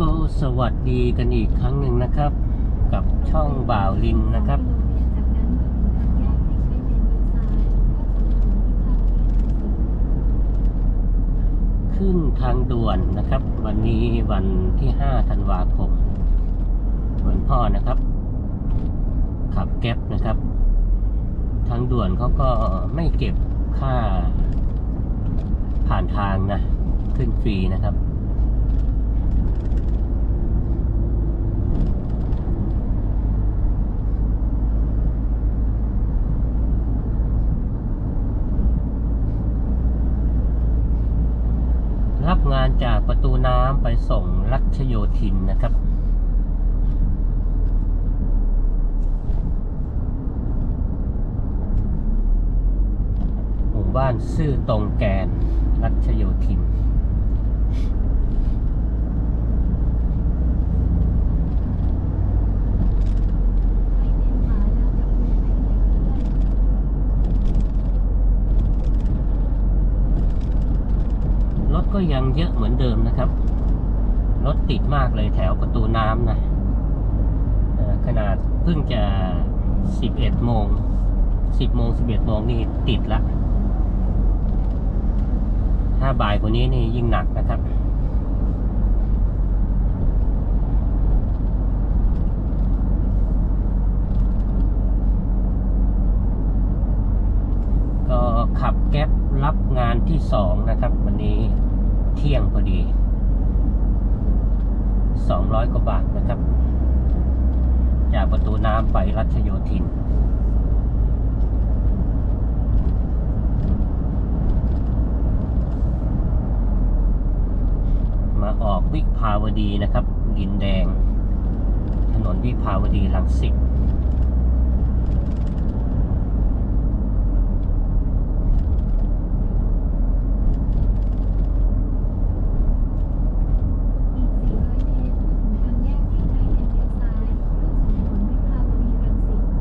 ก็สวัสดีกันอีกครั้งหนึ่งนะครับ กับช่องบ่าวลินนะครับ ขึ้นทางด่วนนะครับ วันนี้วันที่ 5 ธันวาคมวันพ่อนะครับ ขับแก๊ปนะครับ ทางด่วนเขาก็ไม่เก็บค่าผ่านทางนะ ขึ้นฟรีนะครับ รับงานจากประตูน้ำไปส่งรัชโยธินนะครับ หมู่บ้านซื่อตรงแกนรัชโยธิน รถ ก็ยังเยอะเหมือนเดิมนะครับ รถติดมากเลยแถวประตูน้ำนะขนาดเพิ่งจะ 11 โมง 10 โมง 11 โมงนี่ติดละ ถ้าบ่ายกว่านี้นี่ยิ่งหนักนะครับ ก็ขับแก๊ปรับงานที่สองนะครับ วันนี้ เที่ยงพอดี 200 กว่าบาทนะครับ จากประตูน้ำไปรัชโยธินมาออกวิภาวดีนะครับ ดินแดง ถนนวิภาวดีลังสิต อีก 400 เมตรเมื่อถึงทางแยกที่ไทยเลนเลี้ยวซ้ายเข้าสู่ถนนวิภาวดีรังสิต เ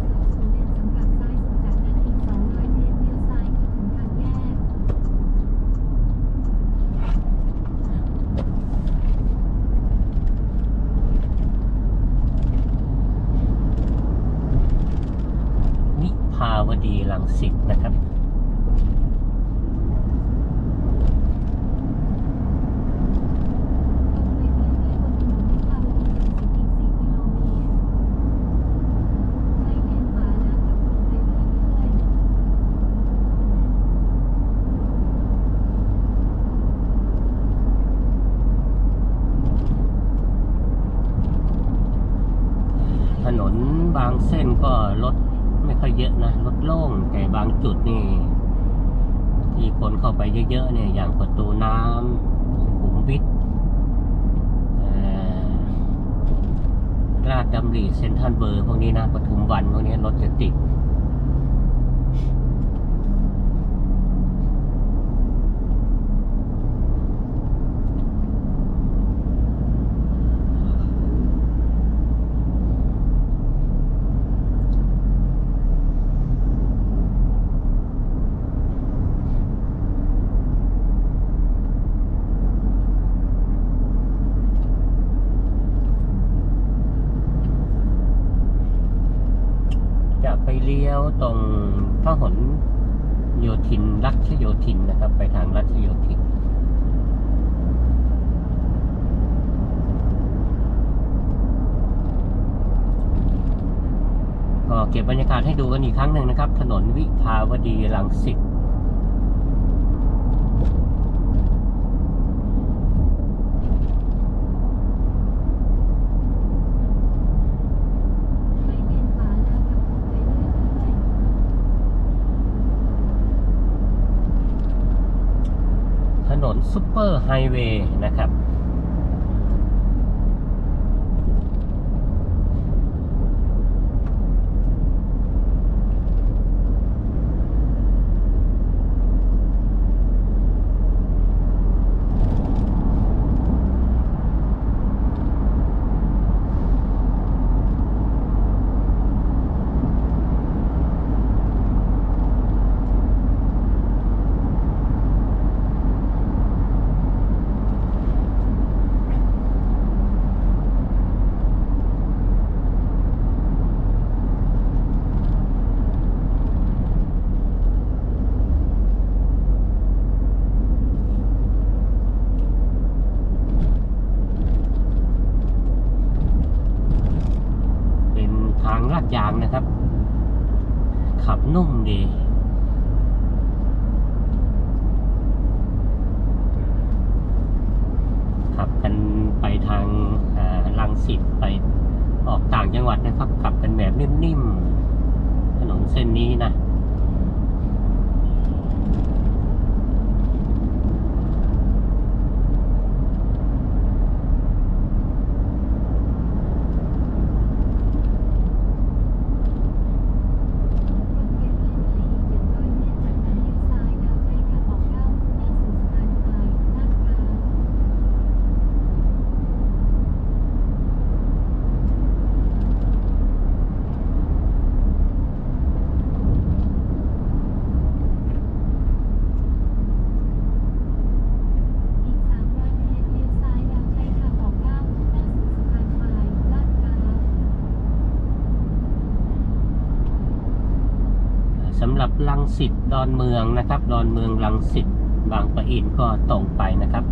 ข้าสู่เลนสำหรับซ้ายสุดจากนั้นอีก 200 เมตรเลี้ยวซ้ายเพื่อถึงทางแยก วิภาวดีลังสิตนะครับ ตรงไปเรื่อยๆบนถนนวิภาวดีรังสิตอีก 4 กิโลเมตรใช้เลนขวาแล้วจะ ตรงไปเรื่อยๆถนนบางเส้นก็รถ ไม่ค่อยเยอะนะรถโล่งแต่บางจุดนี่ ที่คนเข้าไปเยอะๆเนี่ยอย่างประตูน้ำสุขุมวิทราดดำริเซนทันเบอร์พวกนี้นะปทุมวันพวกนี้รถจะติด ตรงพหนโยธินรัชโยธินนะครับ ไปทางรัชโยธินก็เก็บบรรยากาศให้ดูกันอีกครั้งหนึ่งนะครับ ถนนวิภาวดีรังสิต ใช้เลนขวาแล้วขับตรงไปเรื่อยๆ ถ นนซุปเปอร์ไฮเวย์นะครับ ถ ลากยางนะครับ ขับนุ่มดีขับกันไปทางลังสิตไปออกต่างจังหวัดนะครับ ขับกันแบบนิ่มๆถนนเส้นนี้นะ วงเวียนเลื่อนเลยอีก700เมตรจากนั้นเลี้ยวซ้ายแล้วใช้ทางออก9หน้าสู่สถานีปลายลาดพร้าว อีก 300 เมตรเลี้ยวซ้ายแล้วใช้ทางออก9หน้าสู่สะพานควายลาดพร้าว สำหรับลังสิตดอนเมืองนะครับ ดอนเมืองลังสิตบางปะอินก็ตรงไปนะครับ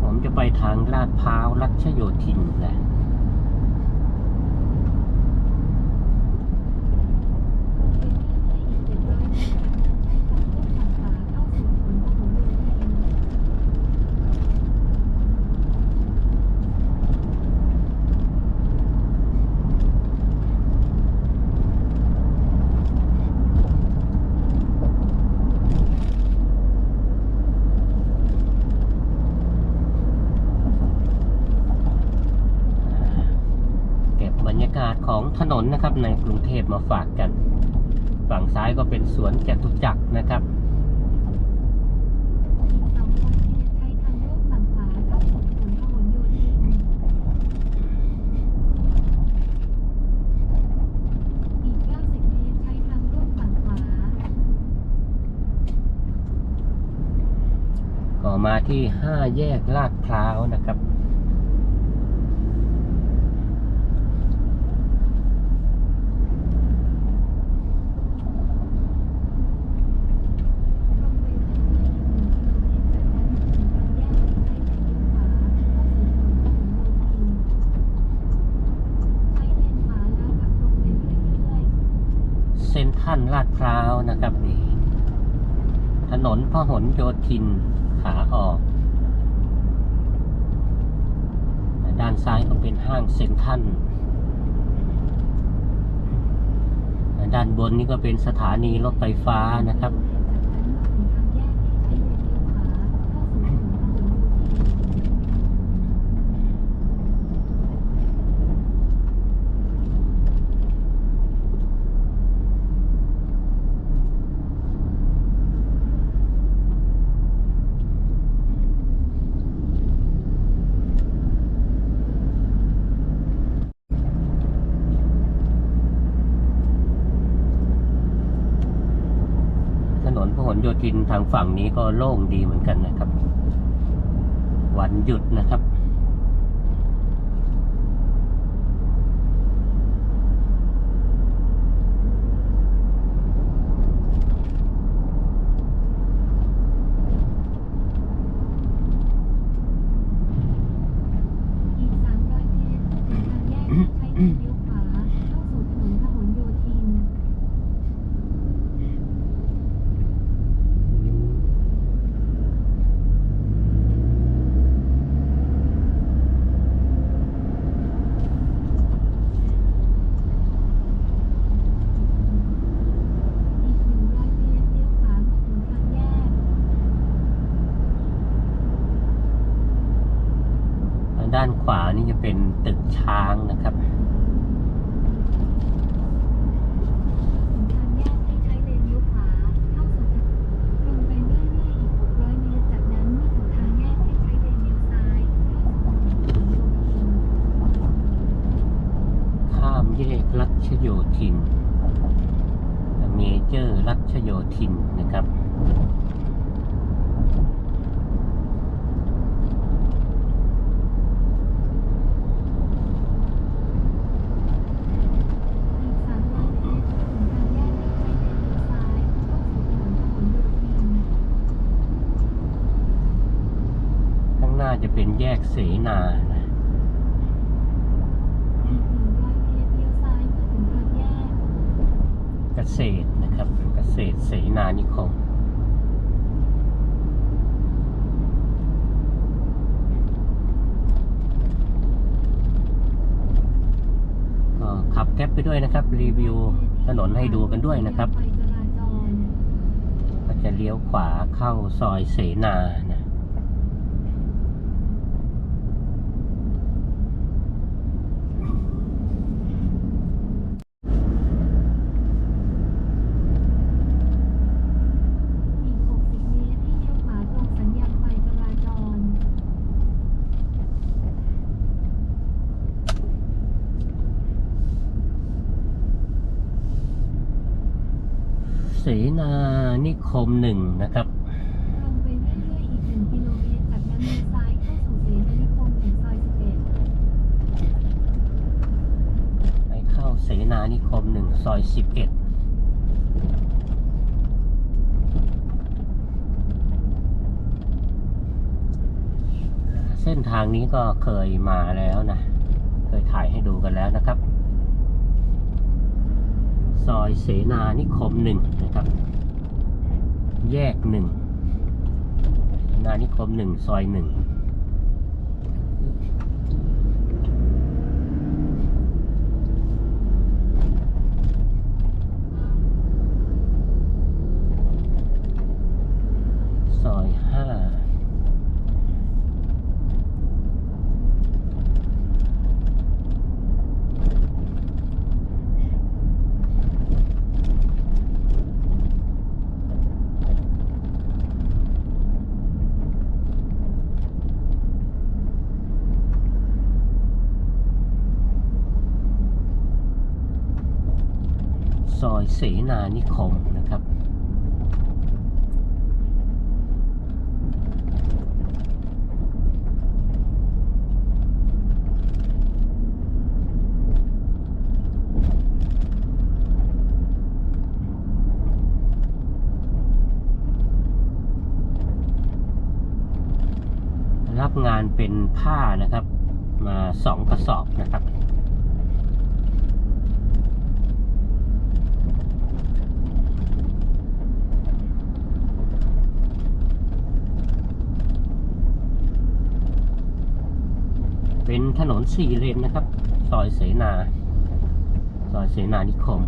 ผมจะไปทางลาดพร้าวรัชโยธินแหละนเลยอีก700เมตรจากนั้นใช้ทางลงฝั่งขวาเข้าสู่ถนนพหลโยธิน เก็บบ รรยากาศของถนนนะครับในกรุงเทพมาฝากกัน ฝั่งซ้ายก็เป็นสวนจตุจักรนะครับก่อมาที่ห้าแยกลาดพร้าวนะครับ ตรงไปเรื่อยๆอีก1กิโลเมตรจากนั้นมาถึงทางแยกที่ใช้เลนเลี้ยวขวาเข้าสู่ถนนพหลโยธิน ใช้เลนขวาแล้วขับตรงไปเรื่อยๆ เส้นท่านลา ดพร้าวนะครับนี่ถนนพหลโยธินขาออก ด้านซ้ายก็เป็นห้างเซ็นทรัลด้านบนนี่ก็เป็นสถานีรถไฟฟ้านะครับ จากนั้นมาถึงทางแยกที่ใช้เลนเลี้ยวขวาเข้าสู่ถนนพหลโยธิน ถนนพหล โยธินทางฝั่งนี้ก็โล่งดีเหมือนกันนะครับ วันหยุดนะครับ อีก 300 เมตรถึงทางแยกที่ใช้เลนเลี้ยวขวาเข้าสู่ถนนพหลโยธิน อีก 100 เมตรเลี้ยวขวาเมื่อถึงทางแยก ด้านขวานี่จะเป็นตึกช้างนะครับทางแยกให้ใช้เลนขวาเข้าสู่ตรงไปเรื่อยๆอีก600เมตรจากนั้นมีทางแยกให้ใช้เลนซ้ายเข้าสู่ถนนพหลโยธินข้ามแยกรัชโยธิน เมเจอร์รัชโยธินนะครับ อีก 300 เมตรถึงทางแยกให้ใช้เลนเลี้ยวซ้ายเข้าสู่ถนนพหลโยธิน ข้างหา จะเป็นแยกเสนานะเมตรเลี้ยวซ้ายเมื่อถึงทางแยกเกษตรนะครับเกษตรเสนานิคมก็ขับแก๊ปไปด้วยนะครับ รีวิวถนนให้ดูกันด้วยนะครับ ก็จะเลี้ยวขวาเข้าซอยเสนานะ อีก 60 เมตรให้เลี้ยวขวาตรงสัญญาณไฟจราจร เส นานิคมหนึ่งนะครับตรงไปเรื่อยๆอีก1กิโลเมตรจากนั้นเลี้ยวซ้ายเข้าสู่เสนานิคมถึงซอย11ไปเข้าเสนานิคมหนึ่งซอยสิบเอ็ดเส้นทางนี้ก็เคยมาแล้วนะ เคยถ่ายให้ดูกันแล้วนะครับ ซอยเสนานิคมหนึ่งนะครับ แยกหนึ่งนานิคมหนึ่งซอยหนึ่ง ซอยห้า ซอยเสนานิคมนะครับรับงานเป็นผ้านะครับ มาสองกระสอบนะครับ เป็น ถนนสี่เลนนะครับ ซอยเสนา ซอยเสนานิคม ด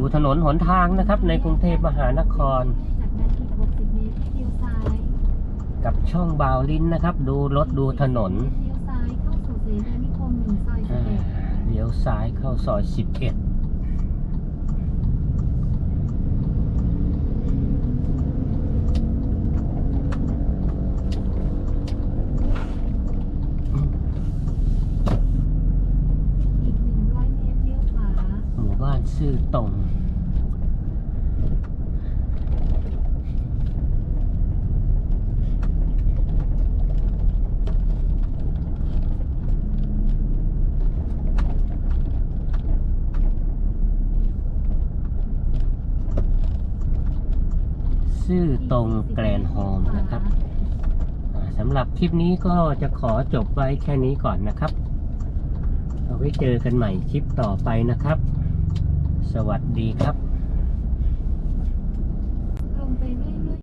ูถนนหนทางนะครับ ในกรุงเทพมหานคร จากนั้นอีก60เมตรให้เลี้ยวซ้าย กับช่องบาวลินนะครับ ดูรถดูถนนเลี้ยวซ้าย เข้าสู่เสนานิคมหนึ่งซอยอ่า11เลี้ยวซ้ายเข้าซอย11อีก100เมตรเลี้ยวขวา หมู่บ้านซื่อตรง ซื่อ ตรงแกรนโฮมนะครับสำหรับคลิปนี้ก็จะขอจบไว้แค่นี้ก่อนนะครับเอาไว้เจอกันใหม่คลิปต่อไปนะครับ สวัสดีครับ